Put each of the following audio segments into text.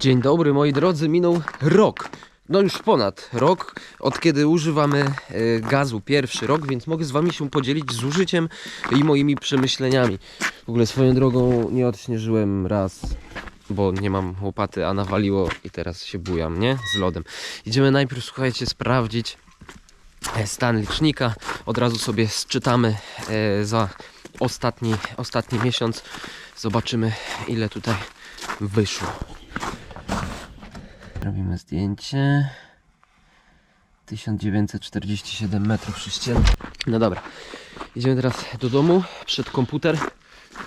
Dzień dobry moi drodzy, minął rok. No już ponad rok, od kiedy używamy e, gazu, pierwszy rok, więc mogę z wami się podzielić z użyciem i moimi przemyśleniami. W ogóle swoją drogą nie odśnieżyłem raz, bo nie mam łopaty, a nawaliło i teraz się bujam, nie? Z lodem. Idziemy najpierw, słuchajcie, sprawdzić e, stan licznika. Od razu sobie sczytamy e, za ostatni, ostatni miesiąc. Zobaczymy ile tutaj wyszło. Robimy zdjęcie. 1947 metrów sześciennych. No dobra, idziemy teraz do domu, przed komputer.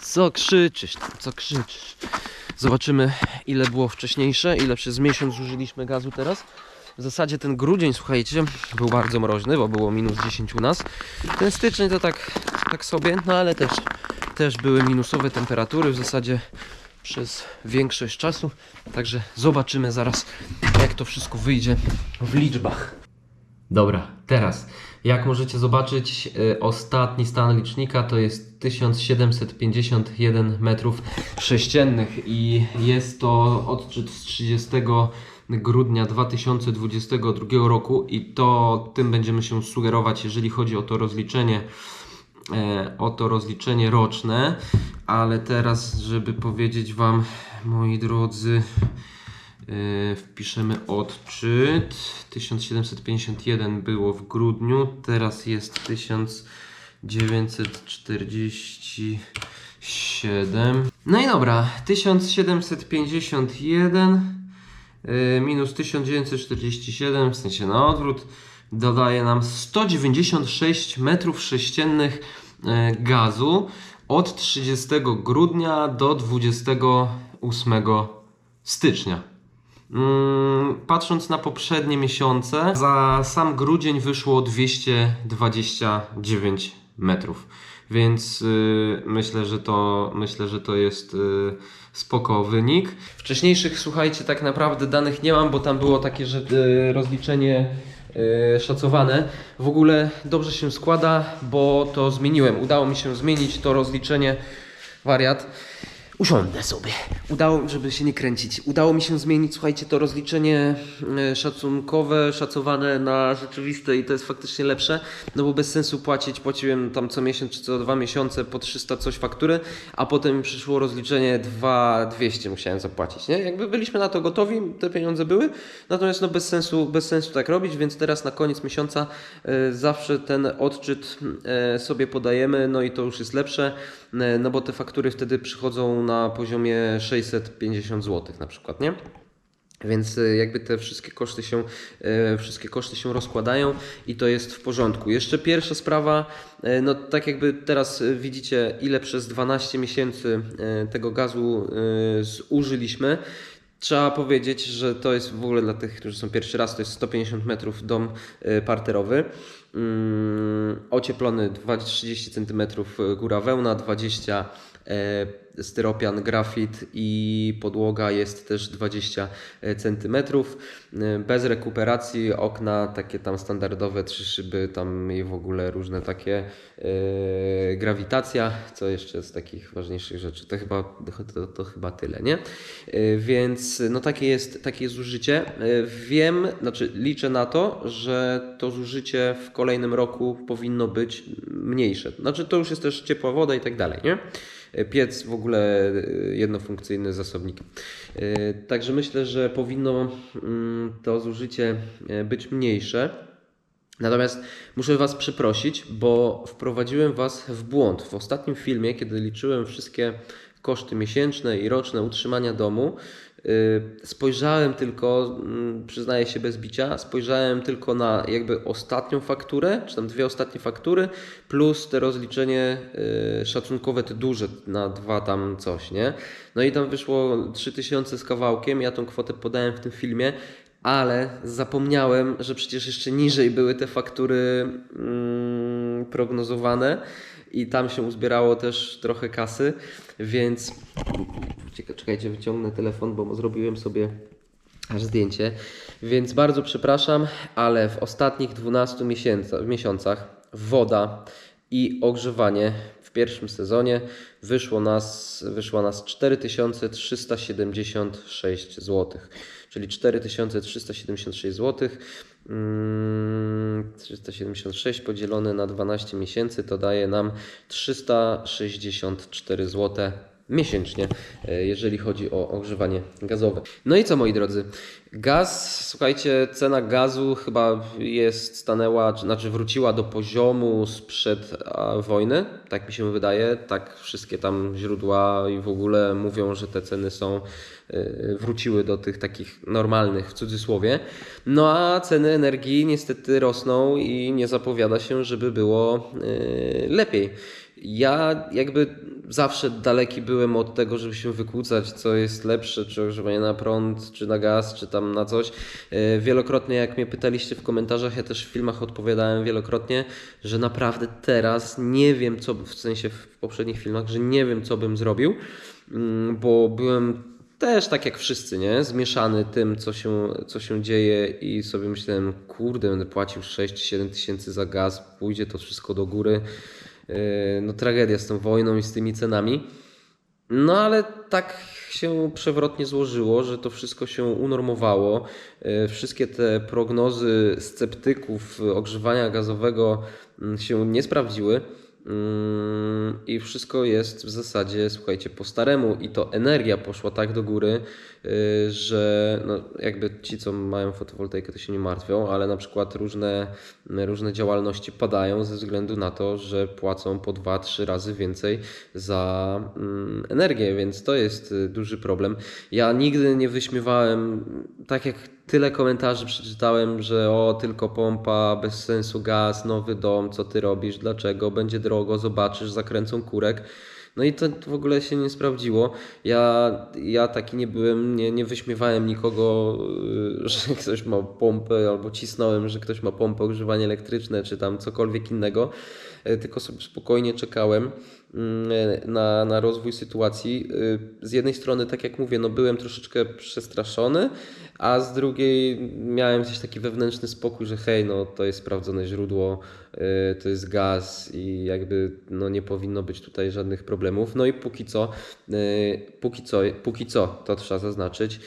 Co krzyczysz? Co krzyczysz? Zobaczymy ile było wcześniejsze, ile przez miesiąc zużyliśmy gazu teraz. W zasadzie ten grudzień, słuchajcie, był bardzo mroźny, bo było minus 10 u nas. Ten styczeń to tak, tak sobie, no ale też, też były minusowe temperatury w zasadzie przez większość czasu. Także zobaczymy zaraz, jak to wszystko wyjdzie w liczbach. Dobra, teraz jak możecie zobaczyć, y, ostatni stan licznika to jest 1751 metrów sześciennych i jest to odczyt z 30 grudnia 2022 roku i to tym będziemy się sugerować, jeżeli chodzi o to rozliczenie e, o to rozliczenie roczne, ale teraz, żeby powiedzieć Wam, moi drodzy, e, wpiszemy odczyt. 1751 było w grudniu, teraz jest 1947. No i dobra, 1751 e, minus 1947, w sensie na odwrót, dodaje nam 196 metrów sześciennych e, gazu od 30 grudnia do 28 stycznia. Mm, Patrząc na poprzednie miesiące, za sam grudzień wyszło 229 metrów. Więc y, myślę, że to myślę, że to jest y, spoko wynik. Wcześniejszych, słuchajcie, tak naprawdę danych nie mam, bo tam było takie, że y, rozliczenie szacowane. W ogóle dobrze się składa, bo to zmieniłem. Udało mi się zmienić to rozliczenie wariat. Usiądę sobie. Udało, żeby się nie kręcić. Udało mi się zmienić, słuchajcie, to rozliczenie e, szacunkowe, szacowane na rzeczywiste i to jest faktycznie lepsze, no bo bez sensu płacić, płaciłem tam co miesiąc czy co dwa miesiące po 300 coś faktury, a potem przyszło rozliczenie 2200 musiałem zapłacić, nie? Jakby byliśmy na to gotowi, te pieniądze były, natomiast no bez sensu, bez sensu tak robić, więc teraz na koniec miesiąca e, zawsze ten odczyt e, sobie podajemy, no i to już jest lepsze, e, no bo te faktury wtedy przychodzą na poziomie 650 zł na przykład, nie? Więc y, jakby te wszystkie koszty się, y, wszystkie koszty się rozkładają i to jest w porządku. Jeszcze pierwsza sprawa, y, no tak jakby teraz widzicie, ile przez 12 miesięcy tego gazu zużyliśmy. Trzeba powiedzieć, że to jest w ogóle dla tych, którzy są pierwszy raz, to jest 150 metrów dom parterowy. Mm, ocieplony 20, 30 cm góra wełna, 20 e, styropian, grafit i podłoga jest też 20 cm. Bez rekuperacji okna takie tam standardowe, trzy szyby tam i w ogóle różne takie e, grawitacja, co jeszcze z takich ważniejszych rzeczy. To chyba, to, to chyba tyle, nie? E, Więc no takie jest, takie jest zużycie. E, Wiem, znaczy liczę na to, że to zużycie w kolejnym roku powinno być mniejsze. Znaczy to już jest też ciepła woda i tak dalej, nie? Piec w ogóle y, jednofunkcyjny zasobnik. Y, Także myślę, że powinno mm, to zużycie być mniejsze. Natomiast muszę Was przeprosić, bo wprowadziłem Was w błąd. W ostatnim filmie, kiedy liczyłem wszystkie koszty miesięczne i roczne utrzymania domu, spojrzałem tylko, mm, przyznaję się bez bicia, spojrzałem tylko na jakby ostatnią fakturę, czy tam dwie ostatnie faktury, plus te rozliczenie yy, szacunkowe, te duże na dwa tam coś, nie? No i tam wyszło 3000 z kawałkiem, ja tą kwotę podałem w tym filmie, ale zapomniałem, że przecież jeszcze niżej były te faktury mm, prognozowane i tam się uzbierało też trochę kasy, więc Czeka- czekajcie, wyciągnę telefon, bo zrobiłem sobie aż zdjęcie, więc bardzo przepraszam, ale w ostatnich 12 miesięcach, miesiącach woda i ogrzewanie w pierwszym sezonie wyszło nas, wyszła nas 4376 zł, czyli 4376 zł. Mm, 376 podzielone na 12 miesięcy to daje nam 364 zł miesięcznie, e, jeżeli chodzi o ogrzewanie gazowe. No i co moi drodzy? Gaz, słuchajcie, cena gazu chyba jest stanęła, czy- znaczy wróciła do poziomu sprzed wojny, tak mi się wydaje. Tak wszystkie tam źródła i w ogóle mówią, że te ceny są e, wróciły do tych takich normalnych w cudzysłowie. No a ceny energii niestety rosną i nie zapowiada się, żeby było e, lepiej. Ja jakby zawsze daleki byłem od tego, żeby się wykłócać, co jest lepsze, czy ogrzewanie na prąd, czy na gaz, czy tam na coś. E, Wielokrotnie, jak mnie pytaliście w komentarzach, ja też w filmach odpowiadałem wielokrotnie, że naprawdę teraz nie wiem, co w sensie w poprzednich filmach, że nie wiem, co bym zrobił, mm, bo byłem też tak jak wszyscy, nie? Zmieszany tym, co się, co się dzieje i sobie myślałem, kurde, będę płacił 6-7 tysięcy za gaz, pójdzie to wszystko do góry. Yy, No tragedia z tą wojną i z tymi cenami. No ale tak się przewrotnie złożyło, że to wszystko się unormowało. Yy, Wszystkie te prognozy sceptyków ogrzewania gazowego mm, się nie sprawdziły. Mm, I wszystko jest w zasadzie, słuchajcie, po staremu, i to energia poszła tak do góry, yy, że no, jakby ci, co mają fotowoltaikę, to się nie martwią, ale na przykład różne, różne działalności padają ze względu na to, że płacą po 2-3 razy więcej za mm, energię, więc to jest y, duży problem. Ja nigdy nie wyśmiewałem, tak jak tyle komentarzy przeczytałem, że o, tylko pompa, bez sensu gaz, nowy dom, co ty robisz, dlaczego, będzie drogo, zobaczysz, zakręcą kurek. No i to w ogóle się nie sprawdziło. Ja, ja taki nie byłem, nie, nie wyśmiewałem nikogo, y, że ktoś ma pompę, albo cisnąłem, że ktoś ma pompę, ogrzewanie elektryczne, czy tam cokolwiek innego, tylko sobie spokojnie czekałem mm, na, na rozwój sytuacji. Y, Z jednej strony, tak jak mówię, no byłem troszeczkę przestraszony, a z drugiej miałem gdzieś taki wewnętrzny spokój, że hej, no to jest sprawdzone źródło, to jest gaz i jakby no nie powinno być tutaj żadnych problemów. No i póki co, póki co, póki co, to trzeba zaznaczyć,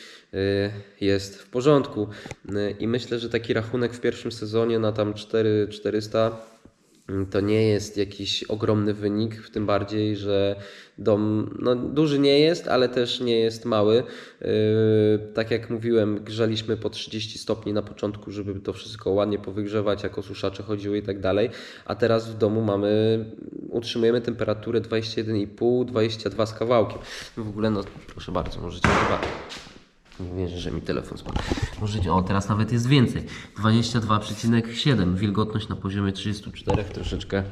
jest w porządku. I myślę, że taki rachunek w pierwszym sezonie na tam 4400 Mm, to nie jest jakiś ogromny wynik, w tym bardziej, że dom no, duży nie jest, ale też nie jest mały. Yy, tak jak mówiłem, grzaliśmy po 30 stopni na początku, żeby to wszystko ładnie powygrzewać, jak osuszacze chodziły i tak dalej. A teraz w domu mamy, utrzymujemy temperaturę 21,5, 22 z kawałkiem. W ogóle, no proszę bardzo, możecie zobaczyć. Nie wierzę, że mi telefon spadł. Możecie, o teraz nawet jest więcej. 22,7. Wilgotność na poziomie 34 troszeczkę,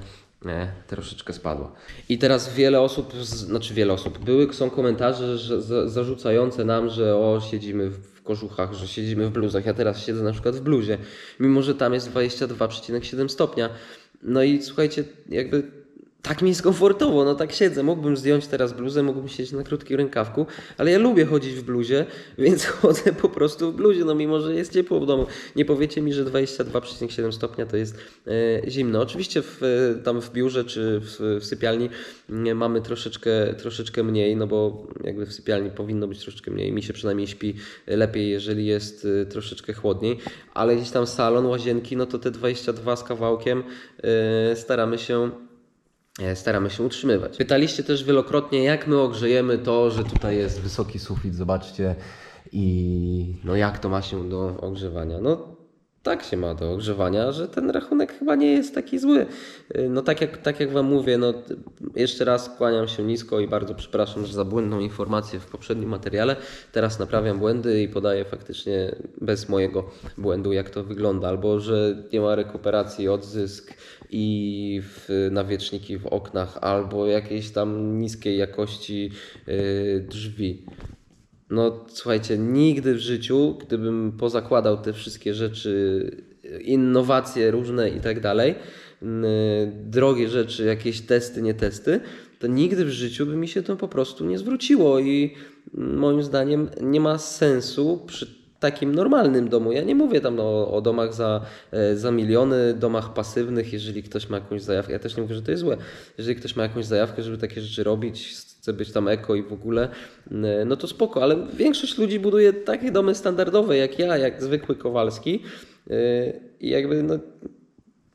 e, troszeczkę spadła. I teraz wiele osób, znaczy wiele osób, były, są komentarze że, za, zarzucające nam, że o, siedzimy w kożuchach, że siedzimy w bluzach. Ja teraz siedzę na przykład w bluzie, mimo że tam jest 22,7 stopnia. No i słuchajcie, jakby tak mi jest komfortowo, no tak siedzę. Mógłbym zdjąć teraz bluzę, mógłbym siedzieć na krótkim rękawku, ale ja lubię chodzić w bluzie, więc chodzę po prostu w bluzie, no mimo, że jest ciepło w domu. Nie powiecie mi, że 22,7 stopnia to jest e, zimno. Oczywiście w, e, tam w biurze czy w, w sypialni nie, mamy troszeczkę, troszeczkę mniej, no bo jakby w sypialni powinno być troszeczkę mniej. Mi się przynajmniej śpi lepiej, jeżeli jest e, troszeczkę chłodniej, ale gdzieś tam salon, łazienki, no to te 22 z kawałkiem e, staramy się e, staramy się utrzymywać. Pytaliście też wielokrotnie, jak my ogrzejemy to, że tutaj jest wysoki sufit, zobaczcie, i no jak to ma się do ogrzewania. No tak się ma do ogrzewania, że ten rachunek chyba nie jest taki zły. Y, No tak jak, tak jak Wam mówię, no jeszcze raz kłaniam się nisko i bardzo przepraszam za błędną informację w poprzednim materiale. Teraz naprawiam błędy i podaję faktycznie bez mojego błędu, jak to wygląda. Albo, że nie ma rekuperacji, odzysk i w nawieczniki w oknach, albo jakiejś tam niskiej jakości y, drzwi. No słuchajcie, nigdy w życiu, gdybym pozakładał te wszystkie rzeczy, innowacje różne i tak dalej, drogie rzeczy, jakieś testy, nie testy, to nigdy w życiu by mi się to po prostu nie zwróciło i moim zdaniem nie ma sensu przy takim normalnym domu. Ja nie mówię tam o, o domach za, e, za miliony, domach pasywnych, jeżeli ktoś ma jakąś zajawkę. Ja też nie mówię, że to jest złe. Jeżeli ktoś ma jakąś zajawkę, żeby takie rzeczy robić, chce być tam eko i w ogóle, e, no to spoko, ale większość ludzi buduje takie domy standardowe jak ja, jak zwykły Kowalski. e, I jakby no,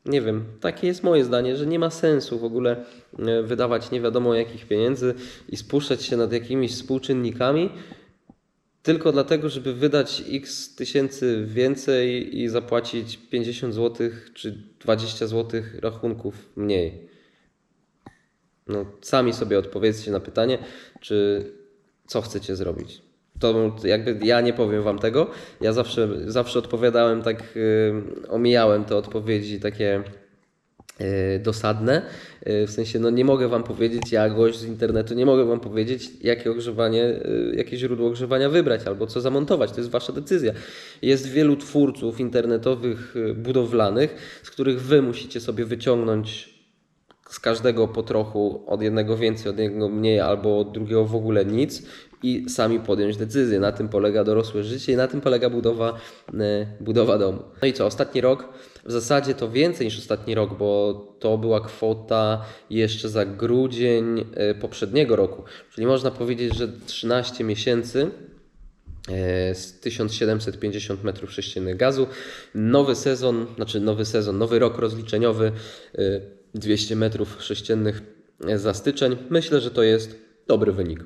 nie wiem, takie jest moje zdanie, że nie ma sensu w ogóle e, wydawać nie wiadomo jakich pieniędzy i spuszczać się nad jakimiś współczynnikami, tylko dlatego, żeby wydać x tysięcy więcej i zapłacić 50 zł czy 20 zł rachunków mniej. No, sami sobie odpowiedzcie na pytanie, czy co chcecie zrobić. To jakby ja nie powiem wam tego. Ja zawsze, zawsze odpowiadałem tak, y, omijałem te odpowiedzi takie y, dosadne. Y, w sensie, no nie mogę wam powiedzieć, ja gość z internetu, nie mogę wam powiedzieć, jakie ogrzewanie, y, jakie źródło ogrzewania wybrać albo co zamontować. To jest wasza decyzja. Jest wielu twórców internetowych, budowlanych, z których wy musicie sobie wyciągnąć z każdego po trochu, od jednego więcej, od jednego mniej, albo od drugiego w ogóle nic i sami podjąć decyzję. Na tym polega dorosłe życie i na tym polega budowa, e, budowa domu. No i co, ostatni rok, w zasadzie to więcej niż ostatni rok, bo to była kwota jeszcze za grudzień e, poprzedniego roku, czyli można powiedzieć, że 13 miesięcy e, z 1750 m3 gazu. Nowy sezon, znaczy nowy sezon, nowy rok rozliczeniowy, e, 200 m3 za styczeń. Myślę, że to jest dobry wynik.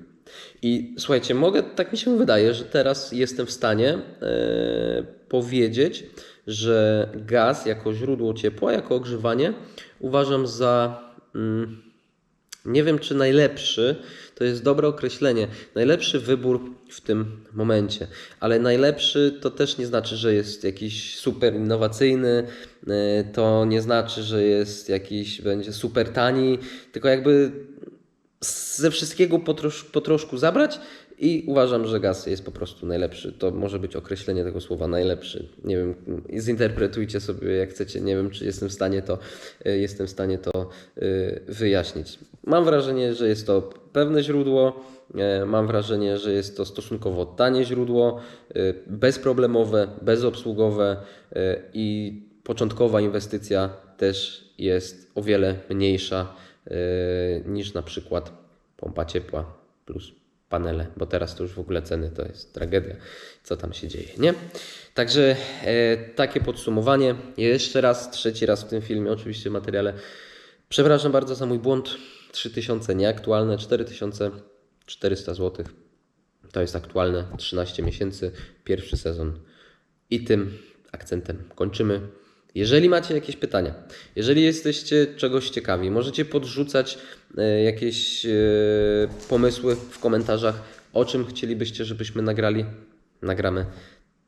I słuchajcie, mogę, tak mi się wydaje, że teraz jestem w stanie e, powiedzieć, że gaz jako źródło ciepła, jako ogrzewanie uważam za. Mm, nie wiem, czy najlepszy to jest dobre określenie. Najlepszy wybór w tym momencie, ale najlepszy to też nie znaczy, że jest jakiś super innowacyjny, e, to nie znaczy, że jest jakiś, będzie super tani, tylko jakby ze wszystkiego po, trosz, po troszku zabrać i uważam, że gaz jest po prostu najlepszy. To może być określenie tego słowa najlepszy. Nie wiem, zinterpretujcie sobie jak chcecie. Nie wiem, czy jestem w stanie to, y, jestem w stanie to y, wyjaśnić. Mam wrażenie, że jest to pewne źródło. E, Mam wrażenie, że jest to stosunkowo tanie źródło, bezproblemowe, bezobsługowe i początkowa inwestycja też jest o wiele mniejsza niż na przykład pompa ciepła plus panele, bo teraz to już w ogóle ceny to jest tragedia, co tam się dzieje, nie? Także e, takie podsumowanie. Jeszcze raz, trzeci raz w tym filmie, oczywiście w materiale. Przepraszam bardzo za mój błąd. 3000 nieaktualne, 4400 zł. To jest aktualne 13 miesięcy, pierwszy sezon. I tym akcentem kończymy. Jeżeli macie jakieś pytania, jeżeli jesteście czegoś ciekawi, możecie podrzucać e, jakieś e, pomysły w komentarzach, o czym chcielibyście, żebyśmy nagrali. Nagramy.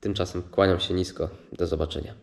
Tymczasem kłaniam się nisko. Do zobaczenia.